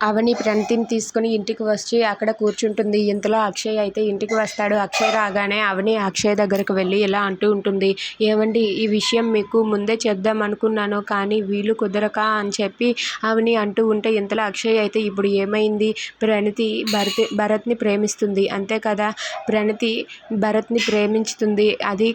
అవని ప్రణతిని తీసుకుని ఇంటికి వచ్చి అక్కడ కూర్చుంటుంది. ఇంతలో అక్షయ్ అయితే ఇంటికి వస్తాడు. అక్షయ్ రాగానే అవని అక్షయ్ దగ్గరకు వెళ్ళి ఇలా అంటూ ఉంటుంది. ఏమండి ఈ విషయం మీకు ముందే చెప్దాం అనుకున్నాను కానీ వీలు కుదరక అని చెప్పి అవని అంటూ ఉంటే ఇంతలో అక్షయ్ అయితే ఇప్పుడు ఏమైంది? ప్రణతి భరత్ భరత్ని ప్రేమిస్తుంది. అంతే కదా? ప్రణతి భరత్ని ప్రేమించుతుంది. అది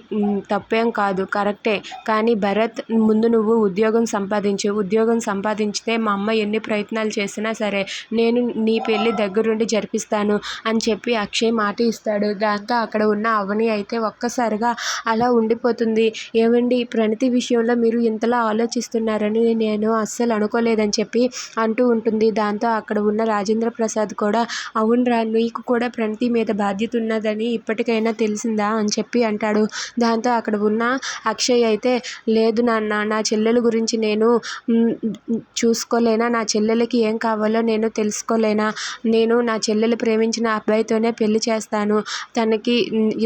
తప్పేం కాదు. కరెక్టే. కానీ భరత్ ముందు నువ్వు ఉద్యోగం సంపాదించు. ఉద్యోగం సంపాదించితే మా అమ్మ ఎన్ని ప్రయత్నాలు చేసినా సరే నేను నీ పెళ్ళి దగ్గరుండి జరిపిస్తాను అని చెప్పి అక్షయ్ మాట ఇస్తాడు. దాంతో అక్కడ ఉన్న అవని అయితే ఒక్కసారిగా అలా ఉండిపోతుంది. ఏమండి ప్రణతి విషయంలో మీరు ఇంతలా ఆలోచిస్తున్నారని నేను అస్సలు అనుకోలేదని చెప్పి అంటూ ఉంటుంది. దాంతో అక్కడ ఉన్న రాజేంద్ర ప్రసాద్ కూడా అవునరా నీకు కూడా ప్రణతి మీద బాధ్యత ఉన్నదని ఇప్పటికైనా తెలిసిందా? అని చెప్పి అంటాడు. దాంతో అక్కడ ఉన్న అక్షయ్ అయితే లేదు నాన్న నా చెల్లెల గురించి నేను చూసుకోలేనా? నా చెల్లెలకి ఏం కావాలో నేను తెలుసుకోలేనా? నేను నా చెల్లెలు ప్రేమించిన అబ్బాయితోనే పెళ్ళి చేస్తాను. తనకి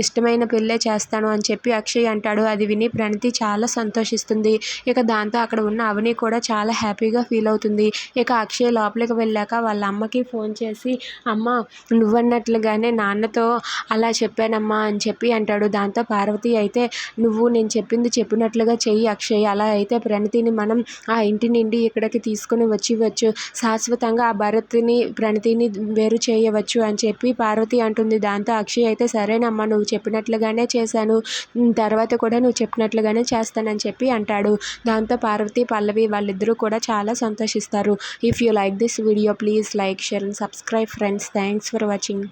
ఇష్టమైన పెళ్ళే చేస్తాను అని చెప్పి అక్షయ్ అంటాడు. అది విని ప్రణతి చాలా సంతోషిస్తుంది. ఇక దాంతో అక్కడ ఉన్న అవని కూడా చాలా హ్యాపీగా ఫీల్ అవుతుంది. ఇక అక్షయ్ లోపలికి వెళ్ళాక వాళ్ళ అమ్మకి ఫోన్ చేసి అమ్మ నువ్వన్నట్లుగానే నాన్నతో అలా చెప్పానమ్మా అని చెప్పి అంటాడు. దాంతో పార్వతి అయితే నువ్వు నేను చెప్పింది చెప్పినట్లుగా చెయ్యి అక్షయ్. అలా అయితే ప్రణతిని మనం ఆ ఇంటి నుండి ఇక్కడికి తీసుకుని వచ్చి వచ్చు శాశ్వతంగా ఆ భరత్ని ప్రణతిని వేరు చేయవచ్చు అని చెప్పి పార్వతి అంటుంది. దాంతో అక్షయ్ అయితే సరేనమ్మా నువ్వు చెప్పినట్లుగానే చేశాను. తర్వాత కూడా నువ్వు చెప్పినట్లుగానే చేస్తానని చెప్పి అంటాడు. దాంతో పార్వతి పల్లవి వాళ్ళిద్దరూ కూడా చాలా సంతోషిస్తారు. If you like this video please like share and subscribe friends thanks for watching